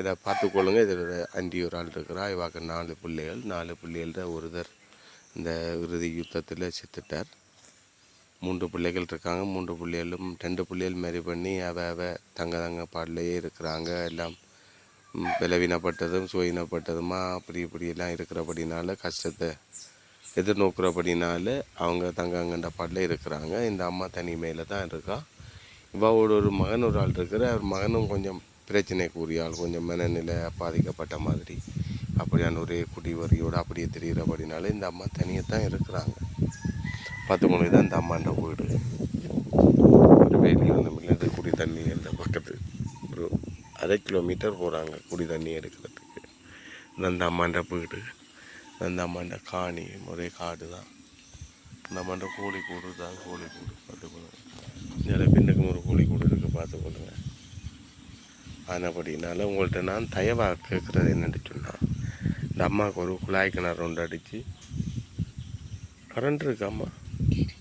இதை பார்த்துக்கொள்ளுங்க இதில் அண்டி ஒரு ஆள் இருக்கிறா. இவாக்கு நாலு பிள்ளைகள். நாலு பிள்ளைகள்ட ஒருதர் இந்த இறுதி யுத்தத்தில் செத்துட்டார். மூன்று பிள்ளைகள் இருக்காங்க. மூன்று பிள்ளைகளும் ரெண்டு பிள்ளைகள் மாரி பண்ணி அவ அவ தங்க தங்க பாடலையே இருக்கிறாங்க. எல்லாம் ம், பலவீனப்பட்டதும் சுயினப்பட்டதுமா அப்படி இப்படியெல்லாம் இருக்கிறபடினால கஷ்டத்தை எதிர்நோக்கிறபடினால அவங்க தங்கங்கண்ட பாட்டில் இருக்கிறாங்க. இந்த அம்மா தனிமையில் தான் இருக்கா. இவாவோட ஒரு மகன் ஒரு ஆள் இருக்கிற அவர் மகனும் கொஞ்சம் பிரச்சனைக்குரிய ஆள் கொஞ்சம் மனநிலை பாதிக்கப்பட்ட மாதிரி. அப்படியான ஒரே குடி வரியோடு அப்படியே தெரிகிறபடினால இந்த அம்மா தனியாக தான் இருக்கிறாங்க. பத்து மணிக்கு தான் இந்த அம்மாண்ட வீடு. ஒரு வேலி ஒன்றும் இல்லை குடி தண்ணி அந்த பக்கத்து. ஒரு அரை கிலோமீட்டர் போகிறாங்க குடி தண்ணி எடுக்கிறதுக்கு. இந்த அம்மாண்ட வீடு இந்த அந்த அம்மாண்ட காணி ஒரே காடு தான். இந்த அம்மாண்ட கோழி கூடு தான் கோழி கூடு பார்த்துக்கொள்ளுங்க இதில் பின்னுக்கும் ஒரு கோழி கூடு இருக்குது பார்த்துக்கொள்ளுங்க ஆனபடினால உங்கள்கிட்ட நான் தயவாக கேட்குறது என்னென்னு சொன்னால் இந்த அம்மாவுக்கு ஒரு குழாய் கிணறு ஒன்று அடித்து கரண்ட் இருக்கு அம்மா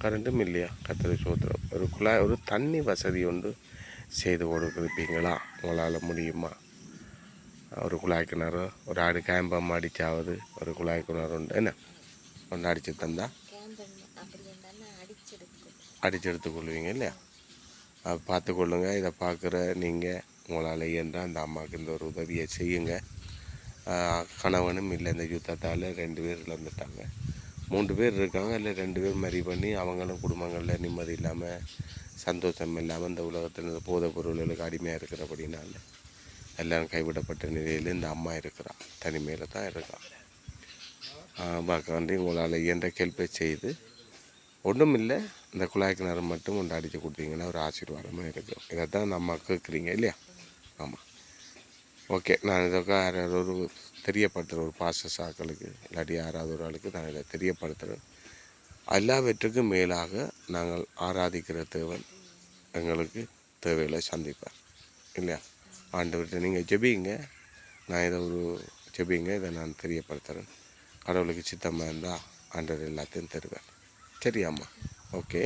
கரண்ட்டும் இல்லையா? கத்திரி சோத்திரம். ஒரு குழாய் ஒரு தண்ணி வசதி ஒன்று செய்து கொடுக்குறீங்களா உங்களால் முடியுமா? ஒரு குழாய் கிணறு ஒரு ஆடு கேம்பம் அடித்தாவது ஒரு குழாய் கிணறு ஒன்று என்ன? ஒன்று அடித்து தந்தா? அடித்து எடுத்துக்கொள்வீங்க இல்லையா? அதை பார்த்துக்கொள்ளுங்க இதை பார்க்குற நீங்கள் உங்களால் இயன்ற அந்த அம்மாவுக்கு இந்த ஒரு உதவியை செய்யுங்க. கணவனும் இல்லை இந்த யுத்தத்தால் ரெண்டு பேர் இழந்துட்டாங்க. மூன்று பேர் இருக்காங்க இல்லை ரெண்டு பேர் மறி பண்ணி அவங்களும் குடும்பங்களில் நிம்மதி இல்லாமல் சந்தோஷம் இல்லாமல் இந்த உலகத்தில் இந்த போதைப் பொருள்களுக்கு அடிமையாக இருக்கிறபடினால எல்லாரும் கைவிடப்பட்ட நிலையில் இந்த அம்மா இருக்கிறான் தனிமையில் தான் இருக்கான் பார்க்க வந்து உங்களால் இயன்ற கேள்வி செய்து ஒன்றும் இல்லை இந்த குழாய் கிணறு மட்டும் கொண்டு அடித்து கொடுத்தீங்கன்னா ஒரு ஆசீர்வாதமாக இருக்கும் இதை தான் நம்ம கேட்குறீங்க இல்லையா? ஆமாம் ஓகே நான் இதற்காக யாராவது ஒரு தெரியப்படுத்துகிறேன் ஒரு பாச சாக்களுக்கு இல்லாட்டி யாராவது ஒரு ஆளுக்கு நான் இதை தெரியப்படுத்துகிறேன் எல்லாவற்றுக்கும் மேலாக நாங்கள் ஆராதிக்கிற தேவன் எங்களுக்கு தேவைகளை சந்திப்பார். இல்லையா? ஆண்டவர்கிட்ட நீங்கள் ஜெபிங்க. நான் இதை ஒரு ஜெபிங்க இதை நான் தெரியப்படுத்துகிறேன் கடவுளுக்கு சித்தமாக இருந்தால் ஆண்டவர் எல்லாத்தையும் தருவார். சரியாம்மா? ஓகே